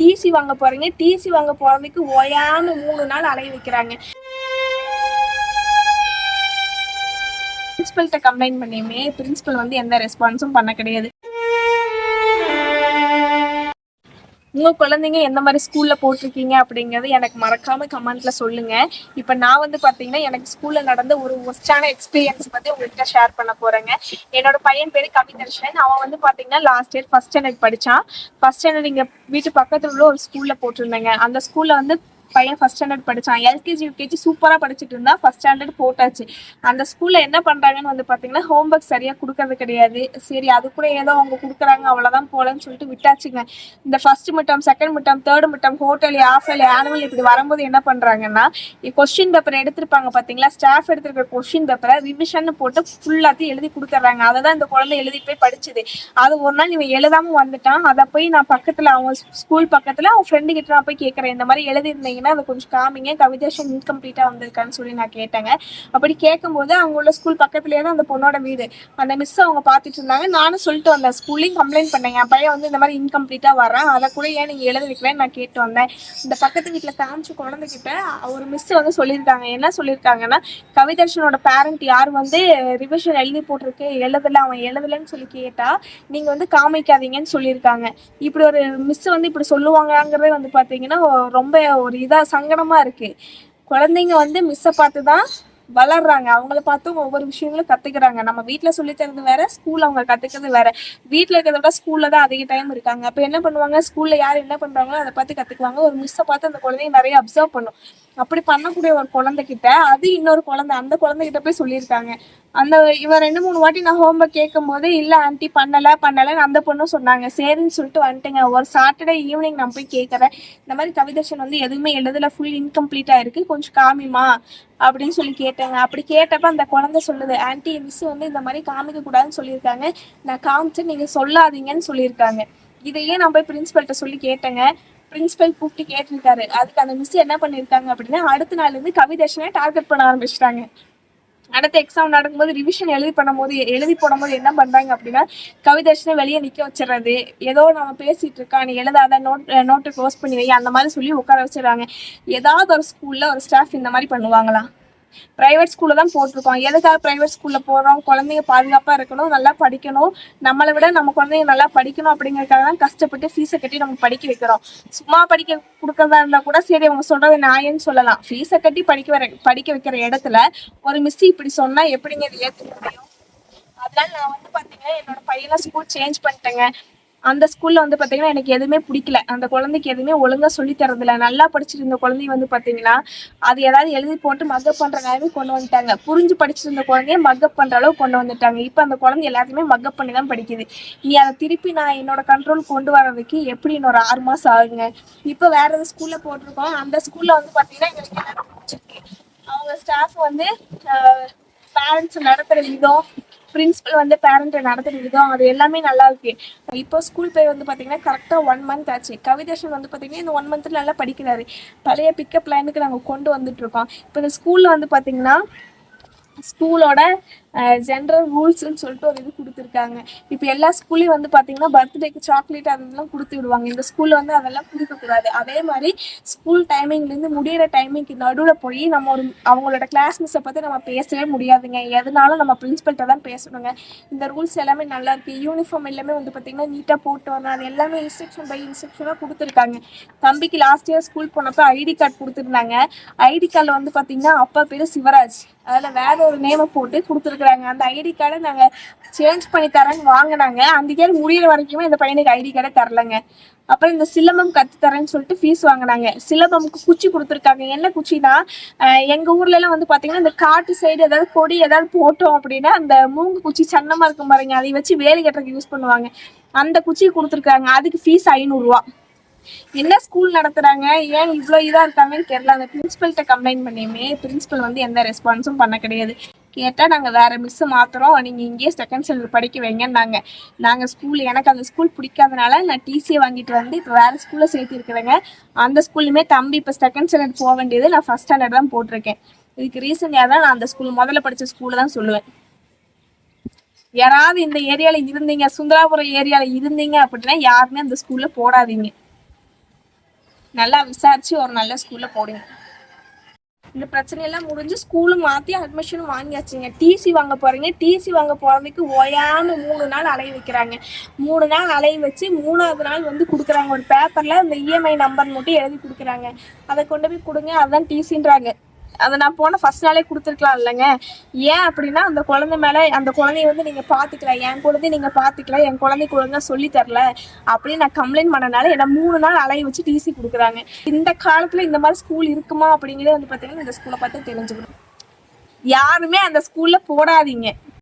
DC வாங்க போறீங்க. DC வாங்க போறதுக்கு ஓயாம மூணு நாள் அலைய வைக்கிறாங்க. பிரின்சிபல்கிட்ட கம்ப்ளைண்ட் பண்ணியுமே பிரின்சிபல் வந்து எந்த ரெஸ்பான்ஸும் பண்ண கிடையாது. உங்கள் குழந்தைங்க எந்த மாதிரி ஸ்கூலில் போட்டிருக்கீங்க அப்படிங்கிறது எனக்கு மறக்காமல் கமெண்ட்ல சொல்லுங்கள் இப்போ நான் வந்து பார்த்தீங்கன்னா எனக்கு ஸ்கூலில் நடந்த ஒரு ஒஸ்டான எக்ஸ்பீரியன்ஸ் பற்றி உங்கள்கிட்ட ஷேர் பண்ண போகிறேங்க என்னோட பையன் பேர் கவிதர்ஷன். அவன் வந்து பார்த்தீங்கன்னா லாஸ்ட் இயர் ஃபஸ்ட் ஸ்டாண்டர்ட் படித்தான் ஃபர்ஸ்ட் ஸ்டாண்டர்ட் இங்கே வீட்டு பக்கத்தில் உள்ள ஒரு ஸ்கூலில் போட்டிருந்தேங்க. அந்த ஸ்கூலில் வந்து பையன் ஃபர்ஸ்ட் ஸ்டாண்டர்ட் படித்தான் எல்கேஜி யூகேஜி சூப்பராக படிச்சுட்டு இருந்தா ஃபர்ஸ்ட் ஸ்டாண்டர்ட் போட்டாச்சு. அந்த ஸ்கூலில் என்ன பண்ணுறாங்கன்னு வந்து பார்த்தீங்கன்னா ஹோம்ஒர்க் சரியாக கொடுக்கறது கிடையாது. சரி அது கூட ஏதோ அவங்க கொடுக்குறாங்க அவ்வளோதான் போகலன்னு சொல்லிட்டு விட்டாச்சுங்க. இந்த first midterm second midterm third midterm hotel ஆஃபல் ஆனுவல் இப்படி வரும்போது என்ன பண்ணுறாங்கன்னா கொஸ்டின் பேப்பர் எடுத்திருப்பாங்க பார்த்தீங்களா ஸ்டாஃப் எடுத்திருக்கிற கொஸ்டின் பேப்பரை ரிவிஷன் போட்டு ஃபுல்லாத்தையும் எழுதி கொடுத்துட்றாங்க. அதை தான் இந்த குழந்தை எழுதி போய் படிச்சுது. அது ஒரு நாள் இவன் எழுதாமல் வந்துட்டான். அதை போய் நான் பக்கத்தில் அவன் ஸ்கூல் பக்கத்தில் அவன் ஃப்ரெண்டு கிட்ட நான் போய் கேட்குறேன் இந்த மாதிரி பார்த்தீங்கன்னா அதை கொஞ்சம் காமிங்க கவிதேஷன் இன்கம்ப்ளீட்டாக வந்திருக்கான்னு சொல்லி நான் கேட்டேங்க. அப்படி கேட்கும்போது அவங்க உள்ள ஸ்கூல் பக்கத்துலேயே தான் அந்த பொண்ணோட வீடு. அந்த மிஸ் அவங்க பார்த்துட்டு இருந்தாங்க. நானும் சொல்லிட்டு வந்தேன் ஸ்கூல்லையும் கம்ப்ளைண்ட் பண்ணேன் என் பையன் வந்து இந்த மாதிரி இன்கம்ப்ளீட்டாக வரேன் அதை கூட ஏன் நீங்கள் எழுத வைக்கலன்னு நான் கேட்டு வந்தேன். இந்த பக்கத்து வீட்டில் காமிச்ச குழந்தைகிட்ட ஒரு மிஸ் வந்து சொல்லியிருக்காங்க. என்ன சொல்லியிருக்காங்கன்னா கவிதர்ஷனோட பேரண்ட் யார் வந்து ரிவிஷன் எழுதி போட்டிருக்கு எழுதலை அவன் எழுதலைன்னு சொல்லி கேட்டால் நீங்கள் வந்து காமிக்காதீங்கன்னு சொல்லியிருக்காங்க. இப்படி ஒரு மிஸ் வந்து இப்படி சொல்லுவாங்கங்கிறதே வந்து பார்த்தீங்கன்னா ரொம்ப ஒரு இதான் சங்கடமா இருக்கு. குழந்தைங்க வந்து மிஸ்ஸை பார்த்து தான் வளர்றாங்க. அவங்கள பார்த்தும் ஒவ்வொரு விஷயங்களும் கத்துக்கிறாங்க. நம்ம வீட்டில் சொல்லி தரது வேற ஸ்கூல்ல அவங்க கத்துக்கிறது வேற. வீட்டில் இருக்கிறத விட ஸ்கூல்ல தான் அதிக டைம் இருக்காங்க. அப்ப என்ன பண்ணுவாங்க? ஸ்கூல்ல யார் என்ன பண்றாங்களோ அதை பார்த்து கத்துக்குவாங்க. ஒரு மிஸ்ஸை பார்த்து அந்த குழந்தைங்க நிறைய அப்சர்வ் பண்ணும். அப்படி பண்ணக்கூடிய ஒரு குழந்தைகிட்ட அது இன்னொரு குழந்தை அந்த குழந்தைகிட்ட போய் சொல்லியிருக்காங்க. அந்த இவன் ரெண்டு மூணு வாட்டி நான் ஹோம்ஒர்க் கேட்கும் போது இல்லை ஆண்டி பண்ணல பண்ணலன்னு அந்த பொண்ணும் சொன்னாங்க. சரின்னு சொல்லிட்டு வந்துட்டேங்க. ஒரு சாட்டர்டே ஈவினிங் நான் போய் கேட்குறேன். இந்த மாதிரி கவிதர்ஷன் வந்து எதுவுமே எழுதல. ஃபுல் இன்கம்ப்ளீட்டாக இருக்கு. கொஞ்சம் காமிமா அப்படின்னு சொல்லி கேட்டேங்க. அப்படி கேட்டப்ப அந்த குழந்தை சொல்லுது ஆன்ட்டி மிஸ் வந்து இந்த மாதிரி காமிக்க கூடாதுன்னு சொல்லியிருக்காங்க. நான் காமிச்சு நீங்க சொல்லாதீங்கன்னு சொல்லியிருக்காங்க. இதையே நான் போய் பிரின்சிபல்கிட்ட சொல்லி கேட்டேங்க. பிரின்சிபல் கூப்பிட்டு கேட்டிருக்காரு. அதுக்கு அந்த மிஸ் என்ன பண்ணியிருக்காங்க அப்படின்னா அடுத்த நாள் இருந்து கவிதர்ஷனை டார்கெட் பண்ண ஆரம்பிச்சிட்டாங்க. அடுத்த எக்ஸாம் நடக்கும்போது ரிவிஷன் எழுதி பண்ணும்போது எழுதி போடும்போது என்ன பண்ணுறாங்க அப்படின்னா கவிதர்ஷனை வெளியே நிற்க வச்சிடுறது. ஏதோ நம்ம பேசிகிட்டு இருக்கா நீ எழுதாத நோட் நோட்டை க்ளோஸ் பண்ணி வை அந்த மாதிரி சொல்லி உட்கார வச்சிடறாங்க. ஏதாவது ஒரு ஸ்கூலில் ஒரு ஸ்டாஃப் இந்த மாதிரி பண்ணுவாங்களா? ப்ரைவேட் ஸ்கூலில் தான் போட்டிருக்கோம். எதுக்காக ப்ரைவேட் ஸ்கூலில் போகிறோம் குழந்தைங்க பாதுகாப்பாக இருக்கணும் நல்லா படிக்கணும். நம்மளை விட நம்ம குழந்தைங்க நல்லா படிக்கணும் அப்படிங்கறதுக்காக தான் கஷ்டப்பட்டு ஃபீஸை கட்டி நம்ம படிக்க வைக்கிறோம். சும்மா படிக்க கொடுக்கறதா இருந்தால் கூட சரி அவங்க சொல்கிறது நியாயம்னு சொல்லலாம். ஃபீஸை கட்டி படிக்க வர படிக்க வைக்கிற இடத்துல ஒரு மிஸ் இப்படி சொன்னால் எப்படிங்க இது ஏற்றுக்க முடியும்? அதனால நான் வந்து பார்த்தீங்கன்னா என்னோட பையனை ஸ்கூல் சேஞ்ச் பண்ணிட்டேங்க. அந்த ஸ்கூல்ல வந்து பாத்தீங்கன்னா எனக்கு எதுவுமே பிடிக்கல. அந்த குழந்தைக்கு எதுவுமே ஒழுங்கா சொல்லி தரதில்ல. நல்லா படிச்சிருந்த குழந்தை குழந்தைய வந்து பாத்தீங்கன்னா அது ஏதாவது எழுதி போட்டு மக்கப் பண்ற நேரமே கொண்டு வந்துட்டாங்க. புரிஞ்சு படிச்சிருந்த குழந்தைய மக்கப் பண்ற அளவு கொண்டு வந்துட்டாங்க. இப்ப அந்த குழந்தை எல்லாத்தையுமே மக்கப் பண்ணி தான் படிக்குது. நீ அதை திருப்பி நான் என்னோட கண்ட்ரோல் கொண்டு வர்றதுக்கு எப்படி இன்னொரு ஆறு மாசம் ஆகுங்க? இப்ப வேற ஒரு ஸ்கூல்ல போட்டிருக்கோம். அந்த ஸ்கூல்ல வந்து பாத்தீங்கன்னா எங்களுக்கு எல்லாரும் பிடிச்சிருக்கு. அவங்க ஸ்டாஃப் வந்து பேரண்ட்ஸ் நடத்துற விதம் பிரின்சிபல் வந்து பேரண்ட்டை நடத்துற விதம் அது எல்லாமே நல்லா இருக்கு. இப்போ ஸ்கூல் போய் வந்து பார்த்தீங்கன்னா கரெக்டாக ஒன் மந்த் ஆச்சு. கவிதேஷன் வந்து பார்த்தீங்கன்னா இந்த ஒன் மந்த்தில் நல்லா படிக்கிறாரு. பழைய பிக்கப் லைனுக்கு நாங்கள் கொண்டு வந்துட்டு இருக்கோம். இப்போ இந்த ஸ்கூலில் வந்து பார்த்தீங்கன்னா ஸ்கூலோட ஜென்ரல் ரூல்ஸ்னு சொல்லிட்டு ஒரு இது கொடுத்துருக்காங்க. இப்போ எல்லா ஸ்கூல்லையும் வந்து பார்த்தீங்கன்னா பர்த்டேக்கு சாக்லேட் அதெல்லாம் கொடுத்து விடுவாங்க. இந்த ஸ்கூலில் வந்து அதெல்லாம் கொடுக்கக்கூடாது அதே மாதிரி ஸ்கூல் டைமிங்லேருந்து முடியிற டைமிங்க்கு நடுவில் போய் நம்ம ஒரு அவங்களோட கிளாஸ் மிஸ்ஸை பற்றி நம்ம பேசவே முடியாதுங்க. எதனாலும் நம்ம பிரின்ஸிபல்கிட்ட தான் பேசணுங்க. இந்த ரூல்ஸ் எல்லாமே நல்லா இருக்குது யூனிஃபார்ம் எல்லாமே வந்து பார்த்தீங்கன்னா நீட்டாக போட்டு வரணும். அது எல்லாமே இன்ஸ்ட்ரக்ஷன் பை இன்ஸ்ட்ரக்ஷனாக கொடுத்துருக்காங்க. தம்பிக்கு லாஸ்ட் இயர் ஸ்கூல் போனப்போ ஐடி கார்டு கொடுத்துருந்தாங்க. ஐடி கார்டில் வந்து பார்த்தீங்கன்னா அப்பா பேர் சிவராஜ். அதில் வேற ஒரு நேமை போட்டு கொடுத்துருக்காங்க கேட்குறாங்க அந்த ஐடி கார்டை நாங்கள் சேஞ்ச் பண்ணி தரேன்னு வாங்கினாங்க. அந்த இயர் முடியிற வரைக்குமே இந்த பையனுக்கு ஐடி கார்டை தரலங்க. அப்புறம் இந்த சிலம்பம் கத்து தரேன்னு சொல்லிட்டு ஃபீஸ் வாங்கினாங்க. சிலம்பமுக்கு குச்சி கொடுத்துருக்காங்க. என்ன குச்சினா எங்கள் எங்க ஊர்ல எல்லாம் வந்து பாத்தீங்கன்னா இந்த காட்டு சைடு ஏதாவது கொடி ஏதாவது போட்டோம் அப்படின்னா அந்த மூங்கு குச்சி சன்னமா இருக்கும் பாருங்க. அதை வச்சு வேலி கட்டுறதுக்கு யூஸ் பண்ணுவாங்க. அந்த குச்சி கொடுத்துருக்காங்க. அதுக்கு ஃபீஸ் ஐநூறுரூவா என்ன ஸ்கூல் நடத்துறாங்க? ஏன் இவ்வளோ இதாக இருக்காங்கன்னு தெரியல. அந்த பிரின்சிபல்கிட்ட கம்ப்ளைண்ட் பண்ணியுமே பிரின்சிபல் வந்து எந்த ரெஸ்பான்ஸும் பண்ண கிடையாது. கேட்டால் நாங்கள் வேறு மிஸ்ஸு மாற்றுறோம் நீங்கள் இங்கேயே செகண்ட் ஸ்டாண்டர்ட் படிக்க வைங்கன்னாங்க. நாங்கள் ஸ்கூல் எனக்கு அந்த ஸ்கூல் பிடிக்காதனால நான் டிசியை வாங்கிட்டு வந்து இப்போ வேறு ஸ்கூலில் சேர்த்திருக்கிறேங்க அந்த ஸ்கூல்லுமே தம்பி இப்போ செகண்ட் ஸ்டாண்டர்ட் போக வேண்டியது நான் ஃபஸ்ட் ஸ்டாண்டர்ட் தான் போட்டிருக்கேன். இதுக்கு ரீசன் யாரா நான் அந்த ஸ்கூல் முதல்ல படித்த ஸ்கூலில் தான் சொல்லுவேன். யாராவது இந்த ஏரியாவில் இருந்தீங்க சுந்தராபுரம் ஏரியாவில் இருந்தீங்க அப்படின்னா யாருமே அந்த ஸ்கூலில் போடாதீங்க. நல்லா விசாரிச்சு ஒரு நல்ல ஸ்கூல்ல போடுங்க. இந்த பிரச்சனையெல்லாம் முடிஞ்சு ஸ்கூலும் மாற்றி அட்மிஷனும் வாங்கியாச்சுங்க. டிசி வாங்க போகிறீங்க டிசி வாங்க போகிறதுக்கு ஓயாம மூணு நாள் அலைய வைக்கிறாங்க. மூணு நாள் அலைய வச்சு மூணாவது நாள் வந்து கொடுக்குறாங்க. ஒரு பேப்பரில் அந்த இஎம்ஐ நம்பர் மட்டும் எழுதி கொடுக்குறாங்க. அதை கொண்டு போய் கொடுங்க. அதுதான் டிசின்றாங்க அதை நான் போன ஃபர்ஸ்ட் நாளே கொடுத்துருக்கலாம் இல்லைங்க. ஏன் அப்படின்னா அந்த குழந்தை மேலே அந்த குழந்தைய வந்து நீங்கள் பார்த்துக்கல என் குழந்தைய நீங்கள் பார்த்துக்கல என் குழந்தைக்கு ஒழுங்காக சொல்லி தரல அப்படின்னு நான் கம்ப்ளைண்ட் பண்ணனால என்னை மூணு நாள் அலைய வச்சு டிசி கொடுக்குறாங்க. இந்த காலத்தில் இந்த மாதிரி ஸ்கூல் இருக்குமா அப்படிங்கிறத வந்து பார்த்தீங்கன்னா இந்த ஸ்கூலை பார்த்து தெரிஞ்சுக்கணும். யாருமே அந்த ஸ்கூலில் போடாதீங்க.